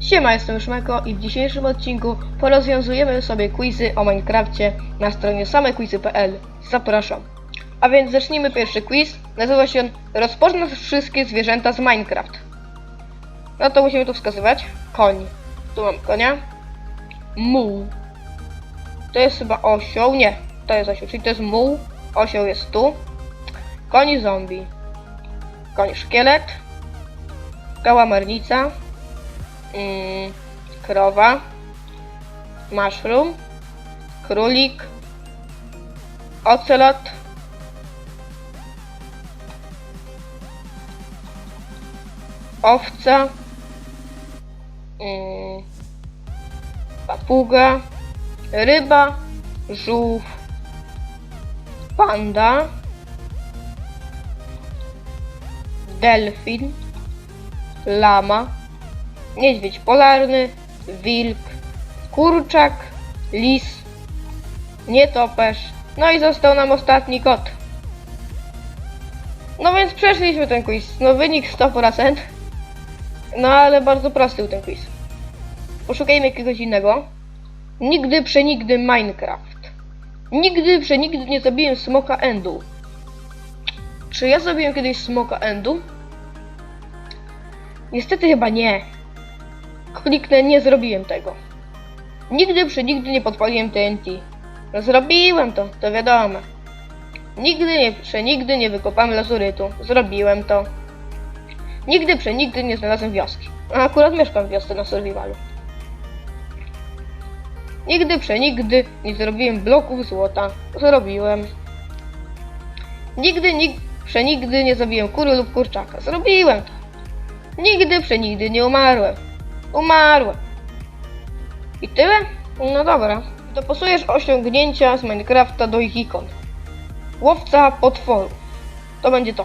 Siema, jestem Szmeko i w dzisiejszym odcinku porozwiązujemy sobie quizy o Minecrafcie na stronie samequizy.pl. Zapraszam. A więc zacznijmy pierwszy quiz. Nazywa się on Rozpoznać wszystkie zwierzęta z Minecraft. No to musimy tu wskazywać. Koń. Tu mam konia. Muł. To jest chyba osioł. Nie, to jest osioł, czyli to jest muł. Osioł jest tu. Koń zombie. Koń szkielet. Kałamarnica. Mm, krowa, mushroom, królik, ocelot, owca, mm, papuga, ryba, żółw, panda, delfin, lama, niedźwiedź polarny, wilk, kurczak, lis, nietoperz, no i został nam ostatni kot. No więc przeszliśmy ten quiz. No wynik 100%. No ale bardzo prosty był ten quiz. Poszukajmy jakiegoś innego. Nigdy przenigdy Minecraft. Nigdy przenigdy nie zabiłem smoka endu. Czy ja zabiłem kiedyś smoka endu? Niestety chyba nie. Kliknę, nie zrobiłem tego. Nigdy przenigdy nie podpaliłem TNT. No zrobiłem to, to wiadomo. Nigdy nie, przenigdy nie wykopałem lazurytu. Zrobiłem to. Nigdy przenigdy nie znalazłem wioski. A akurat mieszkam w wiosce na survivalu. Nigdy przenigdy nie zrobiłem bloków złota. Zrobiłem. Nigdy, nig, przenigdy nie zabiłem kury lub kurczaka. Zrobiłem to. Nigdy przenigdy nie umarłem. Umarłem. I tyle? No dobra. Dopasujesz osiągnięcia z Minecrafta do ich ikon. Łowca potworów. To będzie to.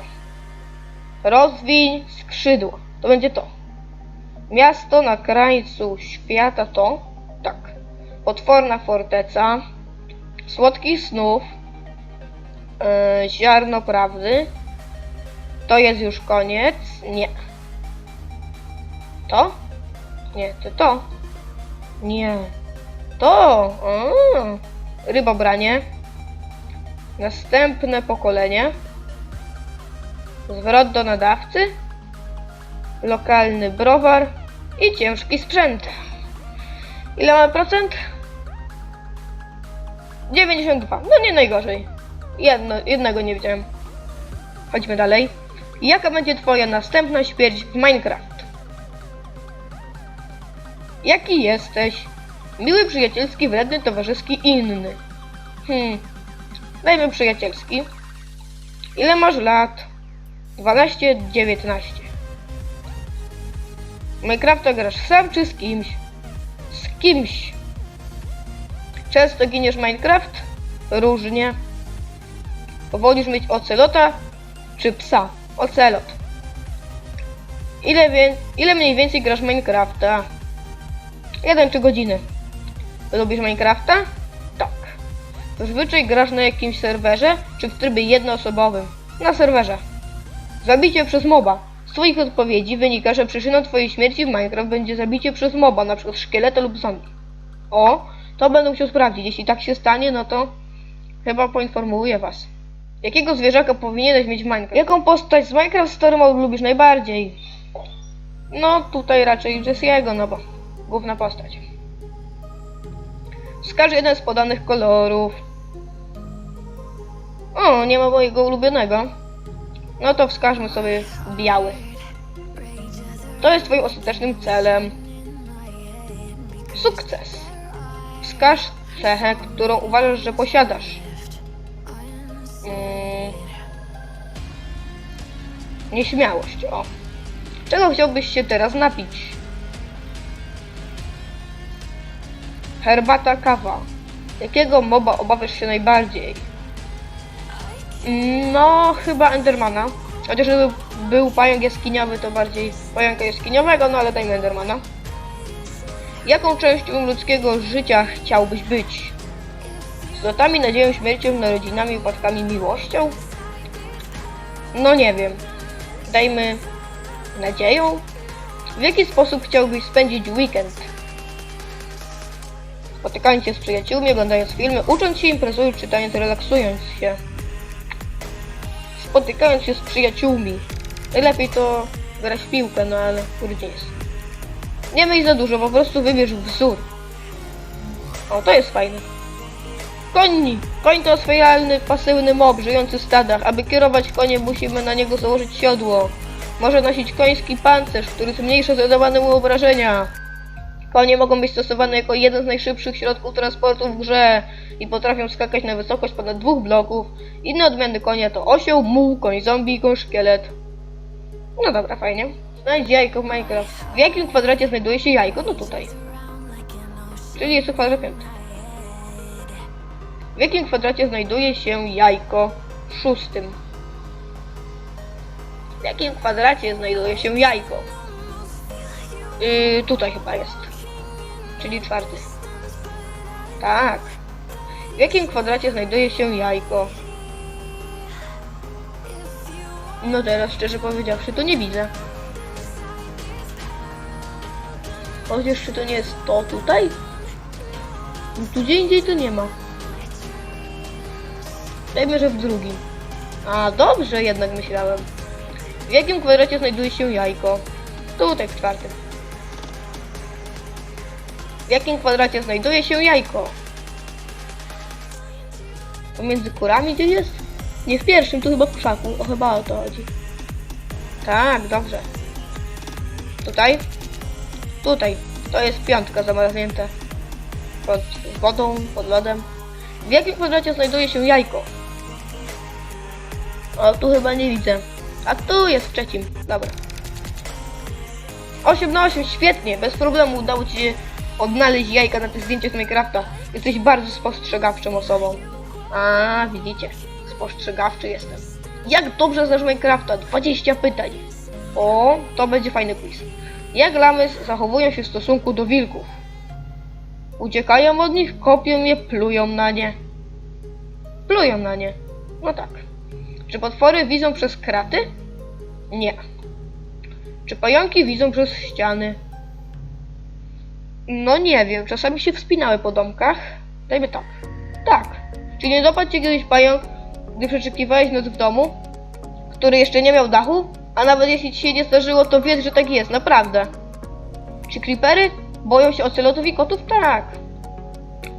Rozwiń skrzydła. To będzie to. Miasto na krańcu świata to. Tak. Potworna forteca. Słodkich snów. Yy, ziarno prawdy. To jest już koniec. Nie. To? Nie, to to. Nie. To. A. Rybobranie. Następne pokolenie. Zwrot do nadawcy. Lokalny browar. I ciężki sprzęt. Ile mamy procent? 92. No nie najgorzej. Jedno, jednego nie widziałem. Chodźmy dalej. Jaka będzie twoja następna śmierć w Minecraft? Jaki jesteś? Miły, przyjacielski, wredny, towarzyski, inny. Hmm. Dajmy przyjacielski. Ile masz lat? 12, 19. W Minecrafta grasz sam czy z kimś? Z kimś. Często giniesz Minecraft? Różnie. Wolisz mieć ocelota czy psa? Ocelot. Ile, ile mniej więcej grasz Minecrafta? Jeden czy godziny. Lubisz Minecrafta? Tak. Zazwyczaj grasz na jakimś serwerze, czy w trybie jednoosobowym? Na serwerze. Zabicie przez moba. Z twoich odpowiedzi wynika, że przyczyną twojej śmierci w Minecraft będzie zabicie przez moba, przykład szkieleta lub zombie. O, to będę musiał sprawdzić. Jeśli tak się stanie, no to chyba poinformuję was. Jakiego zwierzaka powinieneś mieć w Minecraft? Jaką postać z Minecraft Story Mode lubisz najbardziej? No, tutaj raczej Jesse'ego, no bo główna postać. Wskaż jeden z podanych kolorów. O, nie ma mojego ulubionego. No to wskażmy sobie biały. To jest twoim ostatecznym celem. Sukces. Wskaż cechę, którą uważasz, że posiadasz. Mm. Nieśmiałość, o. Czego chciałbyś się teraz napić? Herbata, kawa. Jakiego moba obawiasz się najbardziej? Mm, No, chyba Endermana. Chociaż gdyby był pająk jaskiniowy, to bardziej pająka jaskiniowego, no ale dajmy Endermana. Jaką częścią ludzkiego życia chciałbyś być? Zlotami, nadzieją, śmiercią, narodzinami, upadkami, miłością? No nie wiem. Dajmy nadzieją? W jaki sposób chciałbyś spędzić weekend? Spotykając się z przyjaciółmi, oglądając filmy, ucząc się, imprezując, czytając, relaksując się. Spotykając się z przyjaciółmi. Najlepiej to grać w piłkę, no ale kurde jest. Nie myśl za dużo, po prostu wybierz wzór. O, to jest fajne. Konni! Koń to oswajalny, pasywny mob, żyjący w stadach. Aby kierować koniem, musimy na niego założyć siodło. Może nosić koński pancerz, który zmniejsza zadawane mu obrażenia. Konie mogą być stosowane jako jeden z najszybszych środków transportu w grze i potrafią skakać na wysokość ponad dwóch bloków. Inne odmiany konia to osioł, muł, koń zombie i koń szkielet. No dobra, fajnie. Znajdź jajko w Minecraft. W jakim kwadracie znajduje się jajko? No tutaj. Czyli jest to kwadrat piąty. W jakim kwadracie znajduje się jajko? Szóstym. W jakim kwadracie znajduje się jajko? Yy, tutaj chyba jest. Czyli czwarty. Tak. W jakim kwadracie znajduje się jajko? No teraz, szczerze powiedziawszy, to nie widzę. Chociaż czy to nie jest to tutaj? Tu gdzie indziej to nie ma. Dajmy, że w drugim. A, dobrze jednak myślałem. W jakim kwadracie znajduje się jajko? Tutaj w czwartym. W jakim kwadracie znajduje się jajko? Pomiędzy kurami gdzie jest? Nie w pierwszym, tu chyba w krzaku. O, chyba o to chodzi. Tak, dobrze. Tutaj? Tutaj. To jest piątka zamarznięte. Pod wodą, pod lodem. W jakim kwadracie znajduje się jajko? O, tu chyba nie widzę. A tu jest w trzecim. Dobra. 8 na 8, świetnie. Bez problemu udało Ci się odnaleźć jajka na tych zdjęciach Minecrafta. Jesteś bardzo spostrzegawczą osobą. A, widzicie. Spostrzegawczy jestem. Jak dobrze znasz Minecrafta? 20 pytań. O, to będzie fajny quiz. Jak lamy zachowują się w stosunku do wilków? Uciekają od nich, kopią je, plują na nie. Plują na nie. No tak. Czy potwory widzą przez kraty? Nie. Czy pająki widzą przez ściany? No nie wiem, czasami się wspinały po domkach. Dajmy tak. Tak. Czy nie dopadł cię kiedyś pająk, gdy przeczekiwałeś noc w domu, który jeszcze nie miał dachu? A nawet jeśli ci się nie zdarzyło, to wiedz, że tak jest, naprawdę. Czy creepery boją się ocelotów i kotów? Tak.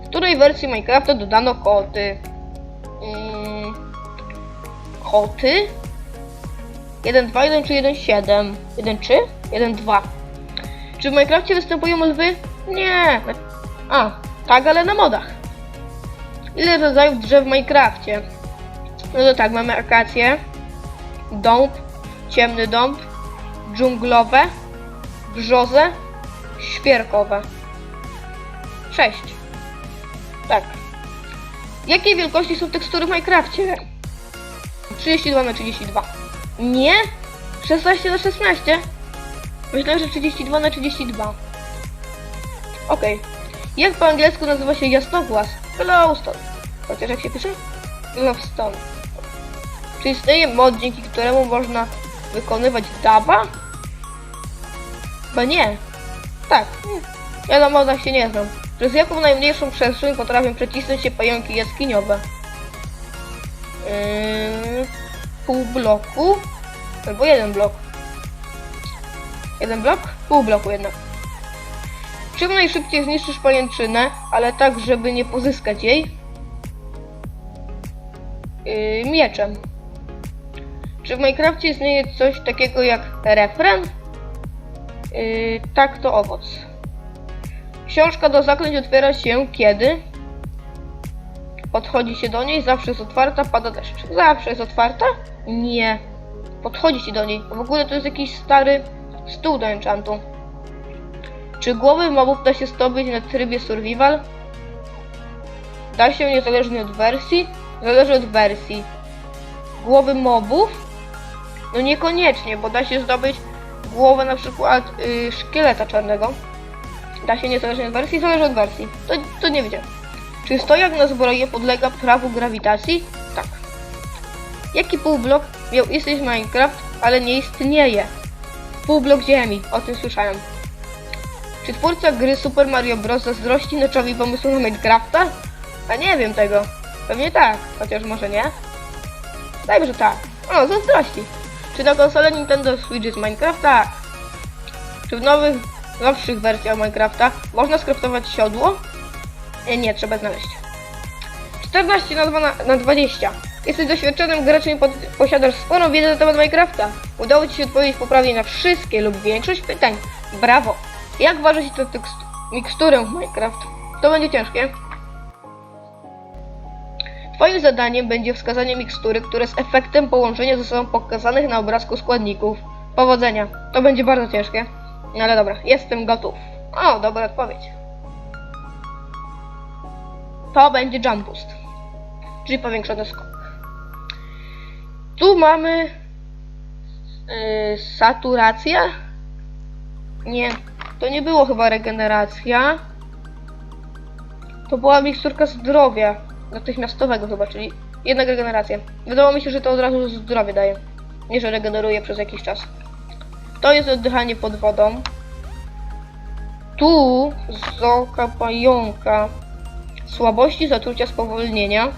W której wersji Minecrafta dodano koty? Mm, koty? 1.2, 1 czy 1.7? 1.3? 1.2. Czy w Minecrafcie występują lwy? Nie. A, tak, ale na modach. Ile rodzajów drzew w Minecrafcie? No to tak, mamy akacje, dąb, ciemny dąb, dżunglowe, brzozę, świerkowe. Sześć. Tak. Jakiej wielkości są tekstury w Minecrafcie? 32 na 32. Nie? 16 na 16? Myślę, że 32 na 32. Okej. Jak po angielsku nazywa się jasnogłaz? Glowstone. Chociaż jak się pisze? Glowstone. Czy istnieje mod, dzięki któremu można wykonywać daba? Chyba nie. Tak. nie. Ja na modach się nie znam. Przez jaką najmniejszą przestrzeń potrafią przecisnąć się pająki jaskiniowe? Yy, pół bloku? Albo jeden blok. Jeden blok? Pół bloku jednak. Czym najszybciej zniszczysz pajęczynę, ale tak, żeby nie pozyskać jej? Yy, mieczem. Czy w Minecrafcie istnieje coś takiego jak refren? Yy, tak, to owoc. Książka do zaklęć otwiera się kiedy? Podchodzi się do niej, zawsze jest otwarta, pada deszcz. Zawsze jest otwarta? Nie. Podchodzi się do niej. W ogóle to jest jakiś stary stół do enchantu. Czy głowy mobów da się zdobyć na trybie survival? Da się niezależnie od wersji? Zależy od wersji. Głowy mobów? No niekoniecznie, bo da się zdobyć głowę na przykład yy, szkieleta czarnego. Da się niezależnie od wersji? Zależy od wersji. To, to nie wiedziałem. Czy stojak na zbroję podlega prawu grawitacji? Tak. Jaki półblok miał istnieć Minecraft, ale nie istnieje? pół blok ziemi. O tym słyszałem. Czy twórca gry Super Mario Bros. zazdrości Notchowi pomysłu na Minecrafta? A nie wiem tego. Pewnie tak, chociaż może nie. Dajmy, że tak. O, zazdrości. Czy na konsolę Nintendo Switch jest Minecraft? Tak. Czy w nowych, nowszych wersjach Minecrafta można skraftować siodło? Nie, nie, trzeba znaleźć. 14 na, 2 na, na 20. Jesteś doświadczonym graczem i posiadasz sporą wiedzę na temat Minecrafta. Udało Ci się odpowiedzieć poprawnie na wszystkie lub większość pytań. Brawo! Jak ważyć tę miksturę w Minecraft? To będzie ciężkie. Twoim zadaniem będzie wskazanie mikstury, która jest efektem połączenia ze sobą pokazanych na obrazku składników. Powodzenia. To będzie bardzo ciężkie. No ale dobra, jestem gotów. O, dobra odpowiedź. To będzie jump boost. Czyli powiększony skok. Tu mamy yy, saturacja. Nie, to nie było chyba regeneracja. To była miksturka zdrowia. Natychmiastowego chyba, czyli jednak regeneracja. Wydawało mi się, że to od razu zdrowie daje. Nie, że regeneruje przez jakiś czas. To jest oddychanie pod wodą. Tu z oka pająka. Słabości, zatrucia, spowolnienia.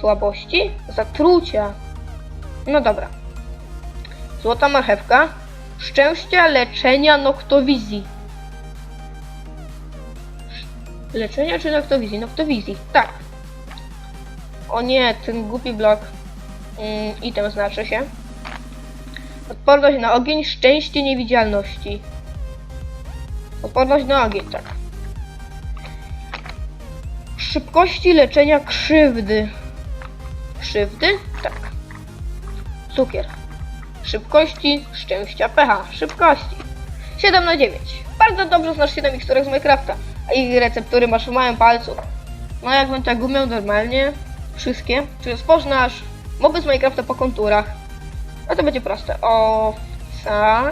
Słabości? Zatrucia. No dobra. Złota marchewka. Szczęścia, leczenia, noktowizji. Leczenia czy noktowizji? Noktowizji, tak. O nie, ten głupi blok. Mm, item znaczy się. Odporność na ogień, szczęście niewidzialności. Odporność na ogień, tak. Szybkości leczenia krzywdy. Krzywdy? Tak. Cukier. Szybkości, szczęścia, pecha, szybkości. 7 na 9. Bardzo dobrze znasz się na miksturach z Minecrafta, a ich receptury masz w małym palcu. No jakbym tak umiał normalnie, wszystkie, czy rozpoznasz moby z Minecrafta po konturach. No to będzie proste. Owca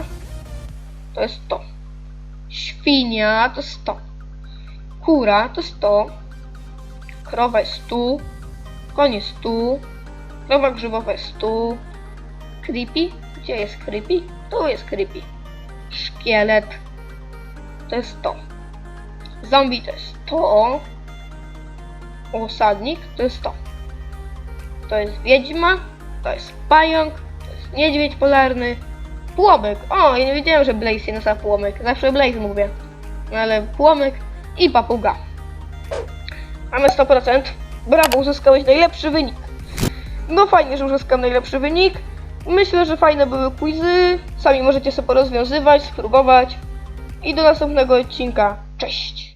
to jest to. Świnia to jest to. Kura to jest to. Krowa jest tu. Koń jest tu. Krowa grzybowa jest tu. Creepy? Gdzie jest creepy? Tu jest creepy. Szkielet. To jest to. Zombie to jest to. Osadnik to jest to. To jest wiedźma. To jest pająk. To jest niedźwiedź polarny. Płomyk. O, ja nie wiedziałem, że Blaze się nazywa płomyk. Zawsze Blaze mówię. Ale płomyk i papuga. Mamy 100%. Brawo, uzyskałeś najlepszy wynik. No fajnie, że uzyskam najlepszy wynik. Myślę, że fajne były quizy. Sami możecie sobie porozwiązywać, spróbować. I do następnego odcinka. Cześć!